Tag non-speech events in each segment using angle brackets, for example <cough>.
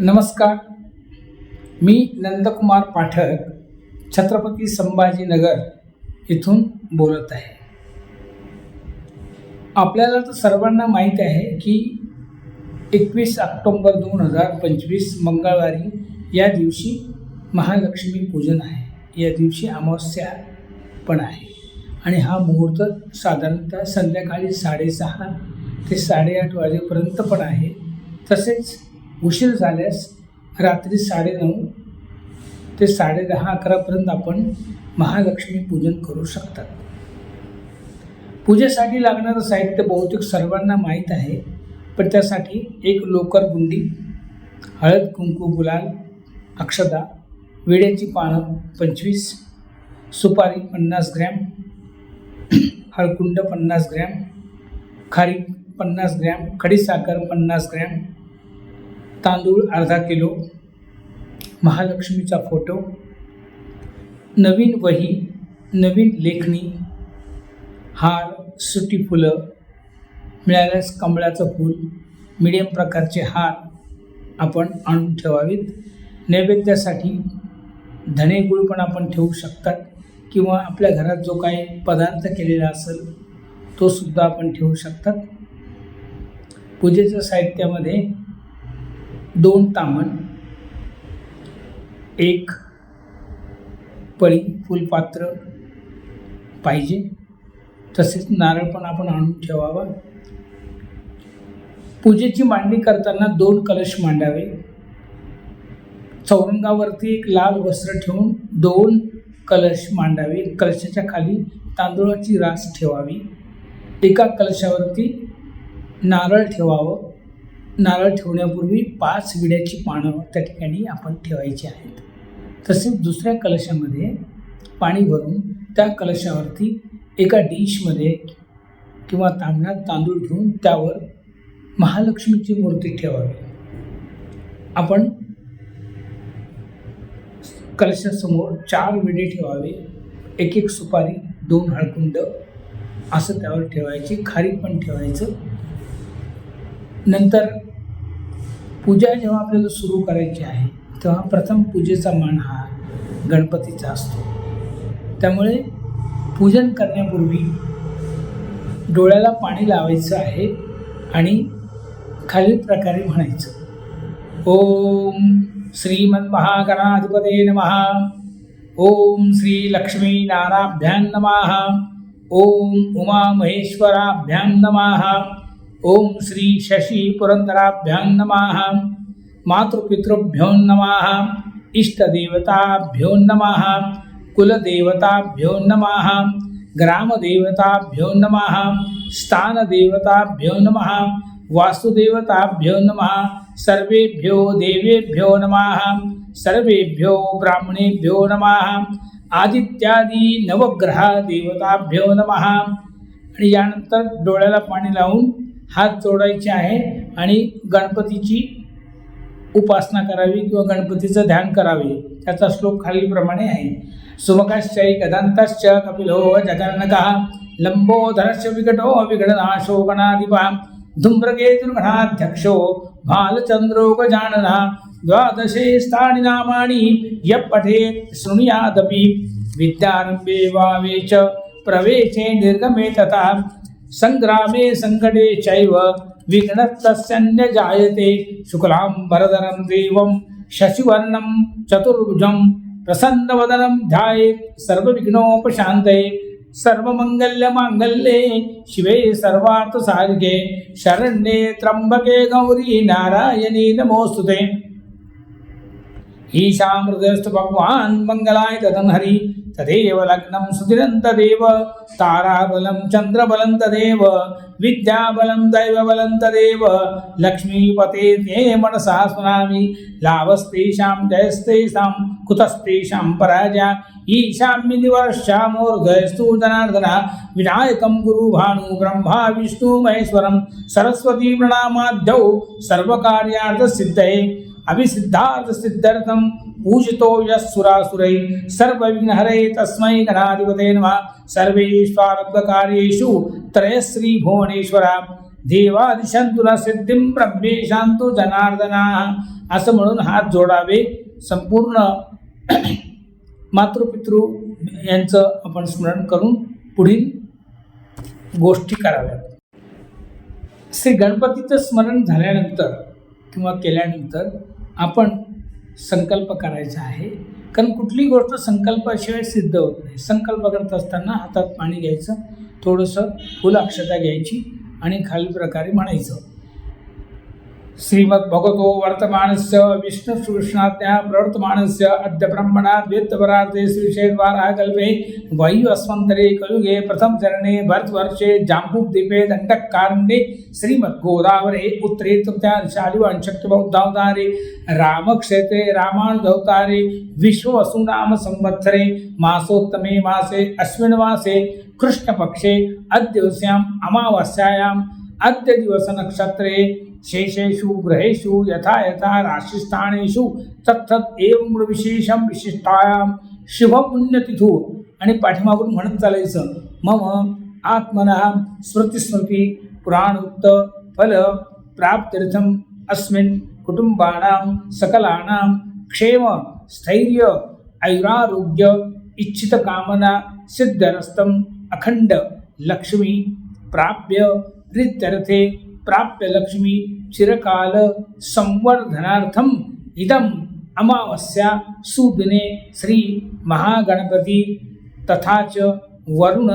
नमस्कार. मी नंदकुमार पाठक छत्रपती संभाजीनगर इथून बोलत आहे. आपल्याला तर सर्वांना माहीत आहे की एकवीस ऑक्टोंबर दोन हजार पंचवीस मंगळवारी या दिवशी महालक्ष्मी पूजन आहे. या दिवशी अमावस्या पण आहे. आणि हा मुहूर्त साधारणतः संध्याकाळी साडेसहा ते साडेआठ वाजेपर्यंत पण आहे. तसेच उशीर झाल्यास रात्री साडेनऊ ते साडेदहा अकरापर्यंत आपण महालक्ष्मी पूजन करू शकतात. पूजेसाठी लागणारं साहित्य बहुतेक सर्वांना माहीत आहे पण त्यासाठी एक लोकर गुंडी हळद कुंकू गुलाल अक्षदा विड्याची पानं पंचवीस सुपारी पन्नास ग्रॅम हळकुंड पन्नास ग्रॅम खारीक पन्नास ग्रॅम खडीसाखर पन्नास ग्रॅम तांदूळ अर्धा किलो महालक्ष्मीचा फोटो नवीन वही नवीन लेखणी हार सुटी फुलं मिळाल्यास कमळाचं फूल मिडियम प्रकारचे हार आपण आणून ठेवावीत. नैवेद्यासाठी धणे गुळ पण आपण ठेवू शकतात किंवा आपल्या घरात जो काही पदार्थ केलेला असेल तो सुद्धा आपण ठेवू शकतात. पूजेच्या साहित्यामध्ये दोन तामण एक पळी फुलपात्र पाहिजे. तसेच नारळ पण आपण आणून ठेवावा. पूजेची मांडणी करताना दोन कलश मांडावे. चौरंगावरती एक लाल वस्त्र ठेवून दोन कलश मांडावे. कलशाच्या खाली तांदूळाची रास ठेवावी. एका कलशावरती नारळ ठेवावं. नारळ ठेवण्यापूर्वी पाच विड्याची पानं त्या ठिकाणी आपण ठेवायची आहेत. तसेच दुसऱ्या कलशामध्ये पाणी भरून त्या कलशावरती एका डिशमध्ये किंवा तांबण्यात तांदूळ घेऊन त्यावर महालक्ष्मीची मूर्ती ठेवावी. आपण कलशासमोर चार विडे ठेवावे. एक एक सुपारी दोन हळकुंड असं त्यावर ठेवायची. खारी पण ठेवायचं. नंतर पूजा जेव्हा आपल्याला सुरू करायची आहे तेव्हा प्रथम पूजेचा मान हा गणपतीचा असतो. त्यामुळे पूजन करण्यापूर्वी डोळ्याला पाणी लावायचं आहे आणि खालील प्रकारे म्हणायचं. ओम श्रीमन महागणाधिपते नमहा ओम श्री लक्ष्मी नाराभ्यां नमः. ओम उमा महेश्वराभ्यां नमः. ओम श्री शशी पुरंदराभ्यां नमः मातृपितृभ्यो नमः इष्टदेवताभ्यो नमः कुलदेवताभ्यो नमः ग्रामदेवताभ्यो नमः स्थानदेवताभ्यो नमः वास्तुदेवताभ्यो नमः सर्वेभ्यो देवेभ्यो नमः सर्वेभ्यो ब्राह्मणेभ्यो नमः आदित्यादी नवग्रह देवताभ्यो नमः. आणि यानंतर डोळ्याला पाणी लावून हात जोडायचे आहे आणि गणपतीची उपासना करावी किंवा गणपतीचं ध्यान करावे. त्याचा श्लोक खालीलप्रमाणे आहे. सुमकश्चै गदान्तश्च कपिलो जगन्नकः लंबोधरस्य विकटो विघटनाशो गणाधिपः धूम्रकेतुर्गणाध्यक्षो भालचन्द्रो गजाननः द्वादशे स्थानि नामानि यः पठेत् शृणुयादपि. विद्यारम्भे वावे च प्रवेशे निर्गमे तथा सङ्ग्रामे सङ्कटे चैव विघ्नस्तस्यन्य जायते शुक्लाम्बरधरं देवं शशिवर्णं चतुर्भुजं प्रसन्नवदनं ध्यायेत् सर्वविघ्नोपशान्तये सर्वमङ्गल्यमाङ्गल्ये शिवे सर्वार्थसाधिके शरण्ये त्र्यम्बके गौरी नारायणी नमोऽस्तुते ईशामृतस्तु भगवान् मङ्गलाय తదేవ లగ్నం సుధిరం తదేవ తారాబలం చంద్రబలం తదేవ విద్యాబలం దైవబలం తదేవ లక్ష్మీపతే తే మనసా స్మరామి లాభస్తేషాం జయస్తేషాం కుతస్తేషాం పరాజయ ఈశామ్య నివర్షామోర్ధయస్తు జనార్దన వినాయకం గురు భాను బ్రహ్మా విష్ణు మహేశ్వరం సరస్వతీ ప్రణామాధ్యౌ సర్వకార్యార్థ సిద్ధే అవిసిద్ధార్థ సిద్ధార్థం पूजितो यः सुरासुरै सर्वविघ्नहरे तस्मै गणाधिपते नमः। सर्वेष्वारब्धकार्येषु त्रयश्रीभुवनेश्वर। देवादिशांतुला सिद्धिं ब्रह्मेशांतु जनार्दना। असं म्हणून हात जोडावे। संपूर्ण <clears throat> मातृपितृ यांचं आपण स्मरण करून पुढील गोष्टी कराव्यात। श्री गणपतीचं स्मरण झाल्यानंतर किंवा केल्यानंतर आपण संकल्प करायचा आहे. कारण कुठली गोष्ट संकल्पाशिवाय सिद्ध होत नाही. संकल्प करत असताना हातात पाणी घ्यायचं थोडंसं फुल अक्षता घ्यायची आणि खालील प्रकारे म्हणायचं. श्रीमद्भगवतो वर्तमानस्य विष्णुकृष्णाज्ञा प्रवर्तमानस्य अद्य ब्रह्मणात् द्वैतपरार्थे श्रीशेद्वारा कल्पे वायु अस्मन्तरे कलुगे प्रथमचरणे भरतवर्षे जाम्बुद्वीपे दण्डकारण्ये श्रीमद्गोदावरे उत्तरे तृतीयाशालिवांशक्तिबौद्धावतारे रामक्षेत्रे रामानुधौतारे विश्ववसुनाम संवत्सरे मासोत्तमे मासे अश्विनमासे कृष्णपक्षे अद्यवस्याम् अमावास्यायाम् अद्य दिवसनक्षत्रे शेषेषु ग्रहेषु यथा यथा राशिस्थानेषु तत्तत् एवं विशेषं विशिष्टायां शुभपुण्यतिथू आणि पाठीमागून म्हणत चालायचं मम आत्मनः स्मृतिस्मृती पुराणोक्त फल प्राप्त्यर्थम् अस्मिन् कुटुंबानां सकलानां क्षेम स्थैर्य ऐरारोग्य इच्छितकामना सिद्धरस्तम् अखंड लक्ष्मी प्राप्य प्रीत्यर्थे प्राप्य लक्ष्मी चिरकाल संवर्धनार्थम इदम अमावस्या सुदिने श्री महागणपती तथा च वरुण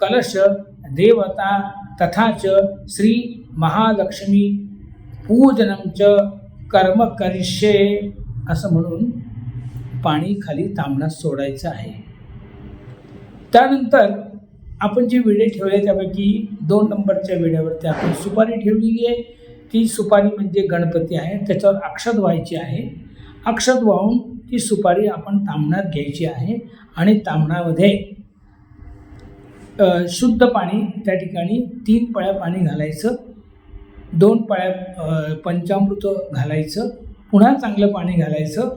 कलश देवता तथा च श्री महालक्ष्मी पूजनं च कर्म करिष्ये. असं म्हणून पाणी खाली तांबण्यास सोडायचं आहे. त्यानंतर आपण जी विडे ठेवले त्यापैकी दोन नंबरच्या वेड्यावरती आपण सुपारी ठेवलेली आहे. ती सुपारी म्हणजे गणपती आहे. त्याच्यावर अक्षत व्हायची आहे. अक्षत वाहून ती सुपारी आपण तांबणात घ्यायची आहे आणि तांबणामध्ये शुद्ध पाणी त्या ठिकाणी तीन पळ्या पाणी घालायचं दोन पळ्या पंचामृत घालायचं पुन्हा चांगलं पाणी घालायचं.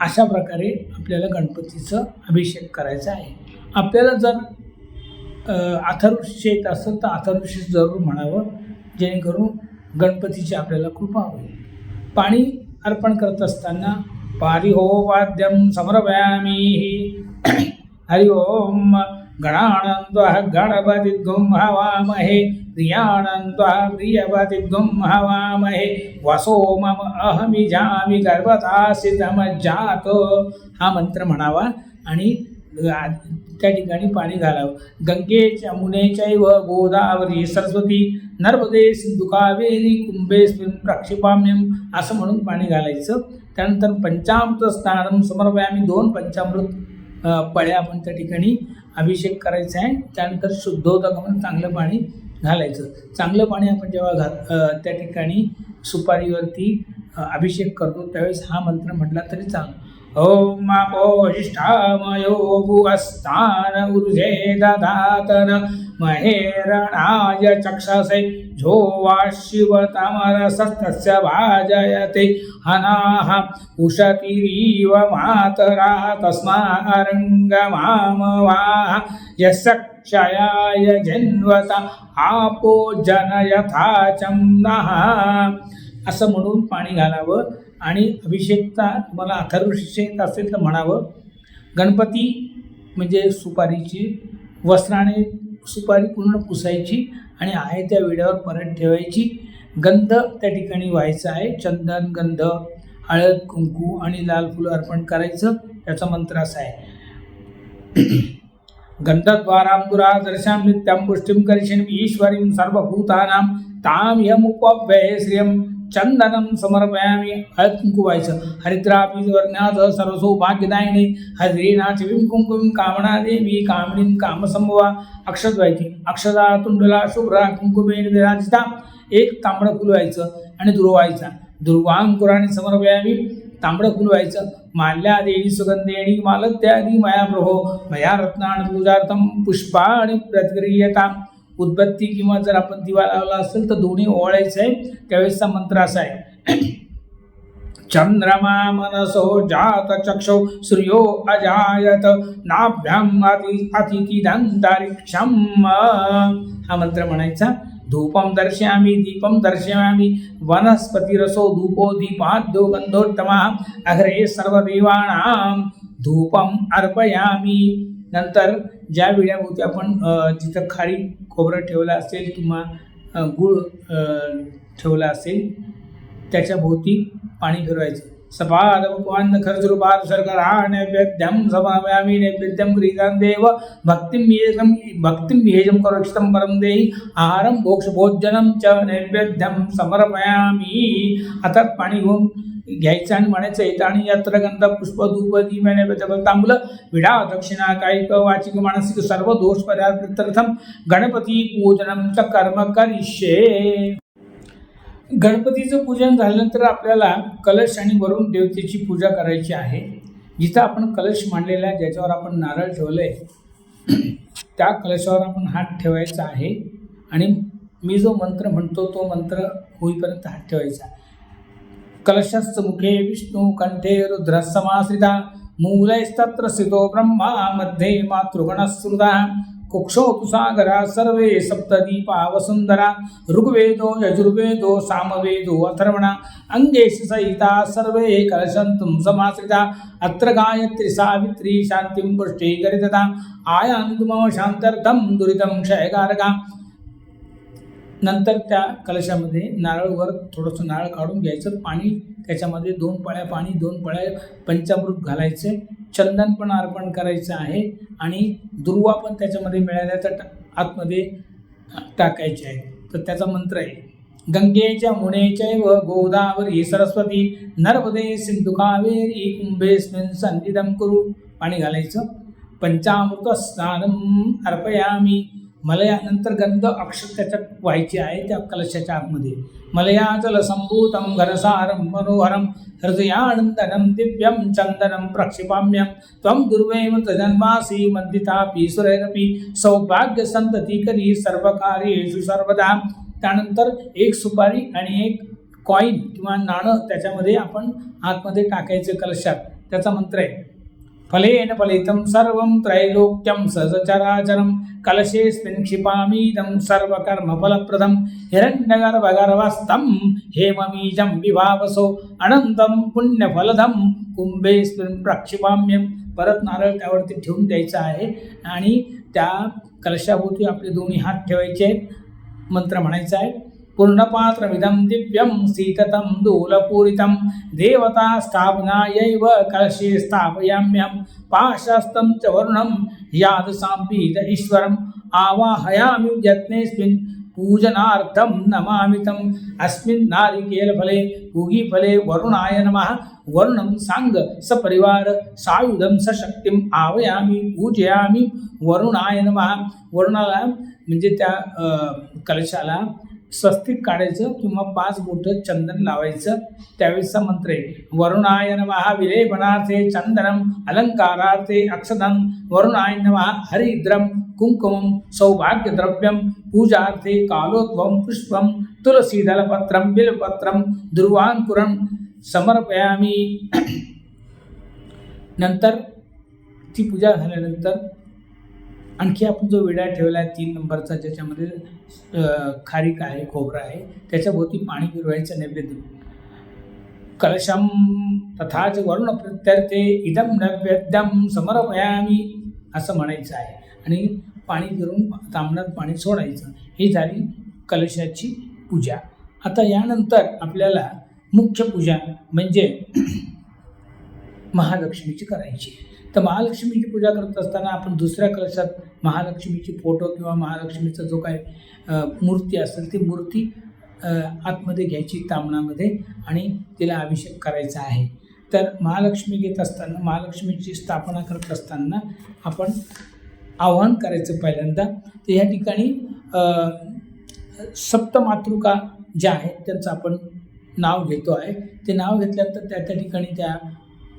अशा प्रकारे आपल्याला गणपतीचं अभिषेक करायचा आहे. आपल्याला जर अ, येत असेल तर अथर्वशीष जरूर म्हणावं जेणेकरून गणपतीची आपल्याला कृपा होईल. पाणी अर्पण करत असताना पारिहो वाद्यं समर्पयामी. हरि ओम गणानन्द्वः गणपतिगुं हवामहे प्रियानन्द्वः प्रियपतिगुं हवामहे वसो मम अहमिजामि गर्भतासितमज्जातो हा मंत्र म्हणावा आणि त्या ठिकाणी पाणी घालावं. गंगेच्या गंगे व गोदावरी सरस्वती नर्मदे सिंधु कावेरी कुंभेस्मिन प्रक्षिपाम्यम असं म्हणून पाणी घालायचं. त्यानंतर पंचामृत स्नान समर्पयामी. दोन पंचामृत पळ्या आपण त्या ठिकाणी अभिषेक करायचा आहे. त्यानंतर शुद्धोदक म्हणून चांगलं पाणी घालायचं. चांगलं पाणी आपण जेव्हा घात त्या ठिकाणी सुपारीवरती अभिषेक करतो त्यावेळेस हा मंत्र म्हटला तरी चांगला. ॐ अपोष्ठामयो भुवस्तान ऊर्जे दधातन महेरणाय चक्षसे झो वा शिवतमरसस्तस्य भाजयते हनाः उशतिरीव मातरा तस्मारङ्गमामवाः यस्य क्षयाय जन्वत आपो जनयथा चम्नः। असं म्हणून पाणी घालावं आणि अभिषेकता तुम्हाला अथर्वशीष असेल तर म्हणावं गणपती म्हणजे सुपारीची वस्त्राने सुपारी पूर्ण पुसायची आणि आहे त्या विड्यावर परत ठेवायची. गंध त्या ठिकाणी व्हायचा आहे. चंदन गंध हळद कुंकू आणि लाल फुलं अर्पण करायचं त्याचा मंत्र असा आहे. <clears throat> गंधद्वारां दर्शाम नित्यं पुष्टिं करिष्यन्मि ईश्वरीं सर्वभूतानां तां यमुपव्यये श्रियं चंदनं समर्पयामि हळद कुंकू व्हायचं हरिद्रापी वर्ण्यात सर्वसो भाग्यदायिनी हरिनाथ विम कुंकुम कामना देवी कामणीं कामसंभवा। अक्षत व्हायची अक्षदा तुंडला शुभ्रा कुंकुमेन विराजिता। एक तांबडं फुल व्हायचं आणि दुर्वायचा ध्रुवांकुराने समर्पयामी तांबडं फुल व्हायचं माल्या देणी सुगंधेणी मालत्यादी माया प्रभो मया रत्नान पूजार्थम पुष्पाणि प्रतिक्रियता उदबत्ती किंवा जर आपण दिवा लावला असेल तर दोन्ही ओवाळायचं आहे. त्यावेळेसचा मंत्र असा आहे. चंद्रमा मनसो जात चक्षो सूर्यो अजायत नाभ्याम अति अतिथी दंतरिक्षम हा मंत्र म्हणायचा. धूपं दर्शयामि दीपं दर्शयामि वनस्पतिरसो धूपो दीपाद्यो गंधोत्तमा अग्रे सर्वदेवाणां धूपम अर्पयामी। नंतर ज्या विड्याभोवती आपण जिथं खाली खोबरं ठेवलं असेल किंवा गूळ गुळ ठेवला असेल त्याच्या भोवती पाणी फिरवायचं. सपाद उपवान खर्जुरुपाद शर्करा नैवेद्यम समाव्यामी देव भक्तिं येजं भक्तिं येजं करोक्षितं परं देहि आहारं भोक्षभोजनं च नैवेद्यं समर्पयामि। हातात पाणी घेऊन घ्यायचं आणि म्हणायचं येतं आणि यत्र गंध पुष्प धूप दीप नैवेद्य तांबूल विडा दक्षिणा कायिक वाचिक मानसिक सर्व दोष परिहारार्थम गणपती पूजनं च कर्म करिष्ये। गणपतीचं पूजन झाल्यानंतर आपल्याला कलश आणि वरुण देवतेची पूजा करायची आहे. जिथं आपण कलश मांडलेला आहे ज्याच्यावर आपण नारळ ठेवलं आहे त्या कलशावर आपण हात ठेवायचा आहे. आणि मी जो मंत्र म्हणतो तो मंत्र होईपर्यंत हात ठेवायचा कलशस्त मुखे विष्णू कंठे रुद्रसमाश्रिता मूलैस्तत्र स्थितो ब्रह्मा मध्ये मातृगणश्रुता कुक्षोतुसागरा सर्वे सप्तदीपा वसुंधरा ऋग्वेदो यजुर्वेदो सामवेदो अथर्वणा अंगेश सहिता सर्वे कलशन्तुं समाश्रिता अत्र गायत्री सावित्री शान्तिं पुष्टे गरितता आयान्तु मम शांत्यर्थं दुरितं क्षयकारका। नंतर त्या कलशामध्ये नारळवर थोडंसं नारळ काढून घ्यायचं पाणी त्याच्यामध्ये दोन पळ्या पाणी दोन पळ्या पंचामृत घालायचे. चंदन पण अर्पण करायचं आहे आणि दुर्वा पण त्याच्यामध्ये मिळाल्या तर टा- आतमध्ये टाकायचे आहे तर त्याचा मंत्र आहे गंगेच्या मुनेचैव गोदावरी सरस्वती नर्मदे सिंधु कावेरी कुंभेस्मिन् सन्निधं कुरु. पाणी घालायचं. पंचामृत स्नानम अर्पयामी. मला यानंतर गंध अक्षर त्याच्यात व्हायची आहे त्या कलशाच्या आतमध्ये. मलयाचल संभूतं घनसारं मनोहरं प्रक्षिपाम्यम दिव्यं दुर्वैव प्रक्षिपाम्यं त्वं सुरैरपी जन्मासि संतती करी सर्व कार्येषु सर्वदा. त्यानंतर एक सुपारी आणि एक कॉईन किंवा नाणं त्याच्यामध्ये आपण आतमध्ये टाकायचं कलशात. त्याचा मंत्र आहे. फलेन फलितं सर्वं त्रैलोक्यं सचराचरं कलशेऽस्मिन् क्षिपामीदं सर्वकर्मफलप्रदं हिरण्यगर्भगर्भस्थं हेममीजं विभावसो अनन्तं पुण्यफलदं कुंभेस्मिन् प्रक्षिपाम्यं परत नारळ त्यावरती ठेवून द्यायचा आहे आणि त्या कलशाभोवती आपले दोन्ही हात ठेवायचे आहेत. मंत्र म्हणायचा आहे. पूर्णपात्रमिदं दिव्यं शीततं दूलपूरितं देवता स्थापनायैव कलशे स्थापयाम्यं पाशस्तं च वरुणं यादसाम्पीत ईश्वरम् आवाहयामि यत्नेऽस्मिन् पूजनार्थं नमामि तम् अस्मिन् नारिकेलफले पूगीफले वरुणाय नमः वरुणं सांग सपरिवार सायुधं सशक्तिम् आवयामि पूजयामि वरुणाय नमः वरुणाला म्हणजे त्या अ, कलशाला स्वस्तिक काढायचं किंवा पाच बोटं चंदन लावायचं. त्यावेळेसचा मंत्र आहे वरुणाय नमः विलेपनार्थे चंदनम अलंकारार्थे अक्षदम वरुणाय नमः हरिद्रम कुंकुमं सौभाग्यद्रव्यं पूजार्थे कालोद्भवं पुष्पं तुलसीदलपत्रं बिलपत्रं दुर्वाङ्कुरं समर्पयामि. <clears throat> नंतर ती पूजा झाल्यानंतर आणखी आपण जो विडा ठेवला आहे तीन नंबरचा ज्याच्यामध्ये खारीक आहे खोबरं आहे त्याच्याभोवती पाणी फिरवायचं नैवेद्य. कलशम तथाच वरुण प्रत्यर्थे इदम नैवेद्यम समर्पयामी असं म्हणायचं आहे. आणि पाणी फिरून तांबणात पाणी सोडायचं. ही झाली कलशाची पूजा. आता यानंतर आपल्याला मुख्य पूजा म्हणजे <clears throat> महालक्ष्मीची करायची. तर महालक्ष्मीची पूजा करत असताना आपण दुसऱ्या कलशात महालक्ष्मीची फोटो किंवा महालक्ष्मीचा जो काय मूर्ती असेल ती मूर्ती आतमध्ये घ्यायची तांबणामध्ये आणि तिला अभिषेक करायचा आहे. तर महालक्ष्मी घेत असताना महालक्ष्मीची स्थापना करत असताना आपण आवाहन करायचं पहिल्यांदा. तर या ठिकाणी सप्तमातृका ज्या आहेत त्यांचं आपण नाव घेतो आहे. ते नाव घेतल्यानंतर त्या त्या ठिकाणी त्या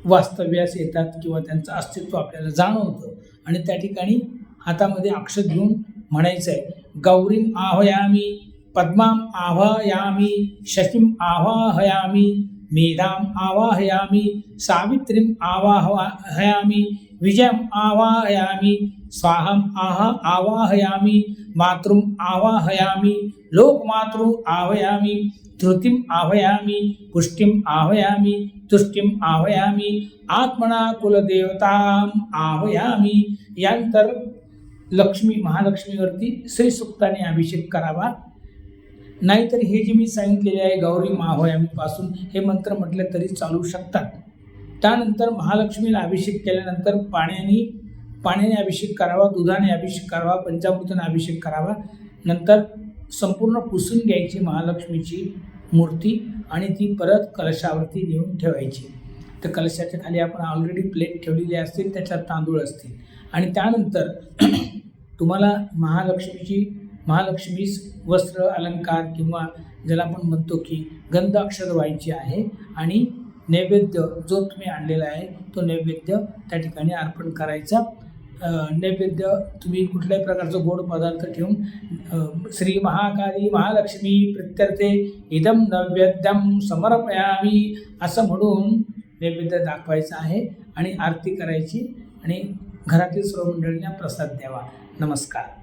वास्तव्यास येतात किंवा त्यांचं अस्तित्व आपल्याला जाणवतं. आणि त्या ठिकाणी हातामध्ये अक्षर घेऊन म्हणायचं आहे गौरीम आह्वयामी पद्माम आवाहयामी शशीम आवाहयामी मेधाम आवाहयामी सावित्रीम आवाहयामी विजयम आवाहयामी स्वाहम आह आवाहयामी मातृम आवाहयामी लोकमातृ आह्वयामी धृतीम आह्वयामी पुष्टीम आह्वयामी तुष्टीम आह्वयामी आत्मना कुलदेवताम आह्वयामी. यानंतर लक्ष्मी महालक्ष्मीवरती श्रीसुक्ताने अभिषेक करावा. नाहीतर हे जे मी सांगितलेले आहे गौरी माहोयामीपासून हे मंत्र म्हटले तरी चालू शकतात. त्यानंतर महालक्ष्मीला अभिषेक केल्यानंतर पाण्याने पाण्याने अभिषेक करावा दुधाने अभिषेक करावा पंचामृताने अभिषेक करावा. नंतर संपूर्ण पुसून घ्यायची महालक्ष्मीची मूर्ती आणि ती परत कलशावरती नेऊन ठेवायची. तर कलशाच्या खाली आपण ऑलरेडी प्लेट ठेवलेली असतील त्याच्यात तांदूळ असतील. आणि त्यानंतर <clears throat> तुम्हाला महालक्ष्मीची महालक्ष्मीस वस्त्र अलंकार किंवा ज्याला आपण म्हणतो की गंध अक्षर व्हायची आहे आणि नैवेद्य जो तुम्ही आणलेला आहे तो नैवेद्य त्या ठिकाणी अर्पण करायचा. नैवेद्य तुम्ही कुठल्याही प्रकारचं गोड पदार्थ ठेवून श्री महाकाली महालक्ष्मी प्रत्यर्थे इदम नैवेद्यम समर्पयामी असं म्हणून नैवेद्य दाखवायचं आहे आणि आरती करायची आणि घरातील सर्व मंडळींना प्रसाद द्यावा. नमस्कार.